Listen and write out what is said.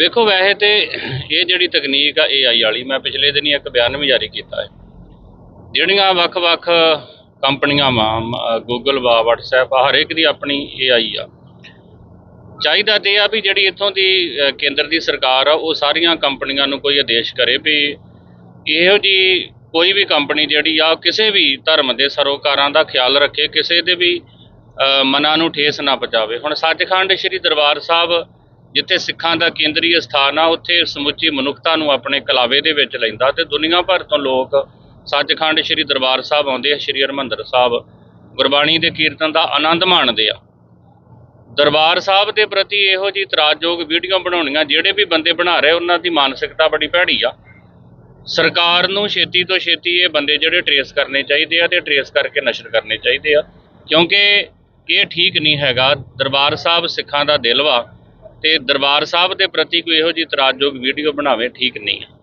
ਵੇਖੋ ਵੈਸੇ ਤੇ ਇਹ ਜਿਹੜੀ ਤਕਨੀਕ ਆ AI ਵਾਲੀ, ਮੈਂ ਪਿਛਲੇ ਦਿਨੀ ਇੱਕ ਬਿਆਨ ਵੀ ਜਾਰੀ ਕੀਤਾ ਹੈ। ਜਿਹੜੀਆਂ ਵੱਖ-ਵੱਖ ਕੰਪਨੀਆਂ ਵਾ ਗੂਗਲ ਵਾ, WhatsApp ਆ ਹਰ ਇੱਕ ਦੀ ਆਪਣੀ AI ਆ। ਚਾਹੀਦਾ ਤੇ ਆ ਵੀ ਜਿਹੜੀ ਇੱਥੋਂ ਦੀ ਕੇਂਦਰ ਦੀ ਸਰਕਾਰ ਆ, ਉਹ ਸਾਰੀਆਂ ਕੰਪਨੀਆਂ ਨੂੰ ਕੋਈ ਆਦੇਸ਼ ਕਰੇ ਵੀ ਇਹੋ ਜੀ ਕੋਈ ਵੀ ਕੰਪਨੀ ਜਿਹੜੀ ਆ ਕਿਸੇ ਵੀ ਧਰਮ ਦੇ ਸਰੋਕਾਰਾਂ ਦਾ ਖਿਆਲ ਰੱਖੇ, ਕਿਸੇ ਦੇ ਵੀ ਮਨਾਂ ਨੂੰ ਠੇਸ ਨਾ ਪਹੁੰਚਾਵੇ। ਹੁਣ ਸੱਚਖੰਡ ਸ੍ਰੀ ਦਰਬਾਰ ਸਾਹਿਬ ਜਿੱਥੇ ਸਿੱਖਾਂ ਦਾ ਕੇਂਦਰੀ ਸਥਾਨ ਆ, ਉੱਥੇ ਸਮੁੱਚੀ ਮਨੁੱਖਤਾ ਨੂੰ ਆਪਣੇ ਕਲਾਵੇ ਦੇ ਵਿੱਚ ਲੈਂਦਾ ਤੇ ਦੁਨੀਆ ਭਰ ਤੋਂ ਲੋਕ ਸੱਚਖੰਡ ਸ੍ਰੀ ਦਰਬਾਰ ਸਾਹਿਬ ਆਉਂਦੇ ਆ, ਸ੍ਰੀ ਹਰਿਮੰਦਰ ਸਾਹਿਬ। ਗੁਰਬਾਣੀ ਦੇ ਕੀਰਤਨ ਦਾ ਆਨੰਦ ਮਾਣਦੇ ਆ। ਦਰਬਾਰ ਸਾਹਿਬ ਦੇ ਪ੍ਰਤੀ ਇਹੋ ਜੀ ਇਤਰਾਜ਼ਯੋਗ ਵੀਡੀਓ ਬਣਾਉਣੀਆਂ, ਜਿਹੜੇ ਵੀ ਬੰਦੇ ਬਣਾ ਰਹੇ, ਉਹਨਾਂ ਦੀ ਮਾਨਸਿਕਤਾ ਬੜੀ ਭੈੜੀ ਆ। ਸਰਕਾਰ ਨੂੰ ਛੇਤੀ ਤੋਂ ਛੇਤੀ ਇਹ ਬੰਦੇ ਜਿਹੜੇ ਟਰੇਸ ਕਰਨੇ ਚਾਹੀਦੇ ਆ ਤੇ ਟਰੇਸ ਕਰਕੇ ਨਸ਼ਰ ਕਰਨੇ ਚਾਹੀਦੇ ਆ, ਕਿਉਂਕਿ ਇਹ ਠੀਕ ਨਹੀਂ ਹੈਗਾ। ਦਰਬਾਰ ਸਾਹਿਬ ਸਿੱਖਾਂ ਦਾ ਦਿਲ ਵਾ। ਤੇ ਦਰਬਾਰ ਸਾਹਿਬ ਦੇ ਪ੍ਰਤੀ ਕੋਈ ਇਹੋ ਜਿਹੀ ਇਤਰਾਜ਼ਯੋਗ ਵੀਡੀਓ ਬਣਾਵੇ ਠੀਕ ਨਹੀਂ ਹੈ।